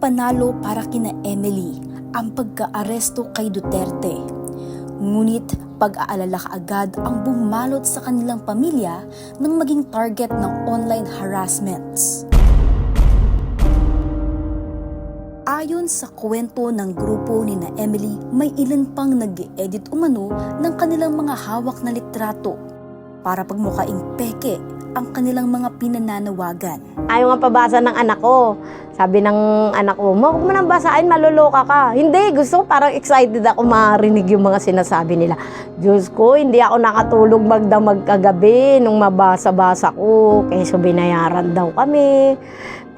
panalo para kina Emily ang pagkaaresto kay Duterte. Ngunit pag-aalala kaagad ang bumalot sa kanilang pamilya nang maging target ng online harassments. Ayon sa kwento ng grupo ni na Emily, may ilan pang nag edit umano ng kanilang mga hawak na litrato para pagmukaing peke ang kanilang mga pinananawagan. Ayaw nga pabasa ng anak ko. Sabi ng anak ko, "Ma, huwag mo nang basahin, maluloka ka. Hindi, gusto parang excited ako marinig yung mga sinasabi nila. Diyos ko, hindi ako nakatulog magdamag kagabi nung mabasa-basa ko. Kaya binayaran daw kami.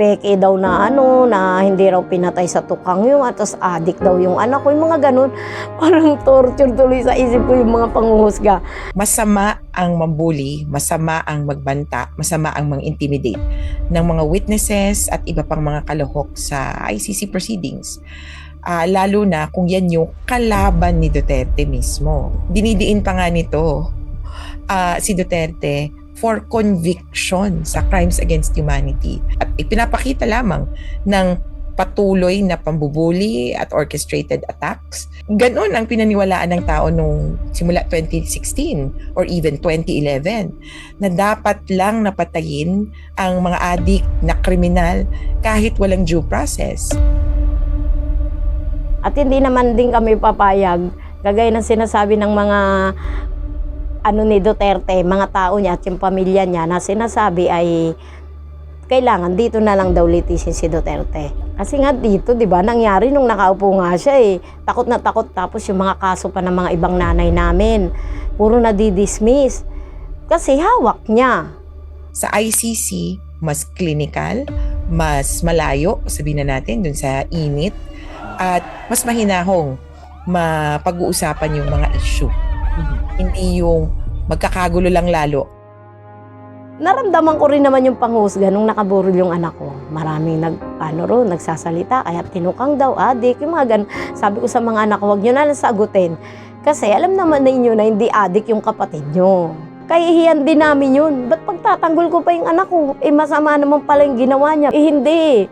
Peke daw na ano, na hindi raw pinatay sa tukang yung at tapos adik daw yung anak ko. Yung mga ganun, parang torture tuloy sa isip ko yung mga panguhusga. masama ang mambuli, masama ang magbanta, masama ang mang-intimidate ng mga witnesses at iba pang mga kalahok sa ICC proceedings. Ah, lalo na kung yan yung kalaban ni Duterte mismo. Dinidiin pa nga nito ah, si Duterte for conviction sa crimes against humanity. At ipinapakita lamang ng patuloy na pambubuli at orchestrated attacks. Ganon ang pinaniwalaan ng tao nung simula 2016 or even 2011 na dapat lang napatayin ang mga adik na kriminal kahit walang due process. At hindi naman din kami papayag, kagaya ng sinasabi ng mga ano ni Duterte, mga tao niya at yung pamilya niya na sinasabi ay kailangan dito na lang daw litisin si Duterte. Kasi nga dito, di ba, nangyari nung nakaupo nga siya eh. Takot na takot tapos yung mga kaso pa ng mga ibang nanay namin. Puro na di-dismiss. Kasi hawak niya. Sa ICC, mas clinical, mas malayo, sabihin na natin, dun sa init, at mas mahinahong mapag-uusapan yung mga issue. Hindi yung magkakagulo lang lalo. Naramdaman ko rin naman yung panghusga nung nakaburol yung anak ko. Maraming nag, ano ro, nagsasalita, kaya tinukang daw, adik, yung mga ganun. Sabi ko sa mga anak ko, huwag nyo na lang sagutin. Kasi alam naman ninyo na hindi adik yung kapatid nyo. Kahihiyan din namin yun. Ba't pagtatanggol ko pa yung anak ko? Eh masama naman pala yung ginawa niya. Eh hindi.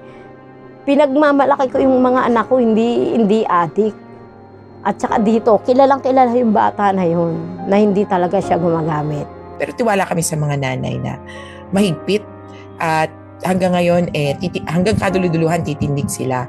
Pinagmamalaki ko yung mga anak ko, hindi, hindi adik. At saka dito, kilalang kilala yung bata na yun, na hindi talaga siya gumagamit. Pero tiwala kami sa mga nanay na mahigpit at hanggang ngayon, eh, titi- hanggang kaduluduluhan titindig sila.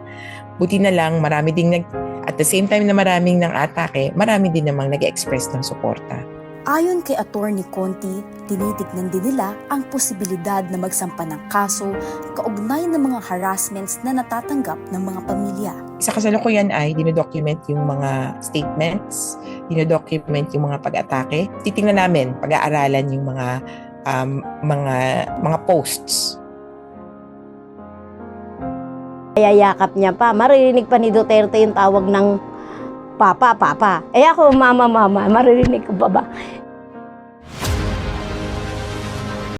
Buti na lang, marami ding nag, at the same time na maraming nang atake, marami din namang nag-express ng suporta. Ayon kay Attorney Conti, tinitignan din nila ang posibilidad na magsampa ng kaso kaugnay ng mga harassments na natatanggap ng mga pamilya. Sa kasalukuyan ay dinodocument yung mga statements, dinodocument yung mga pag-atake. Titingnan namin, pag-aaralan yung mga um, mga mga posts Yayakap niya pa. Maririnig pa ni Duterte yung tawag ng papa, papa. Eh ako, mama, mama. Maririnig ko pa ba?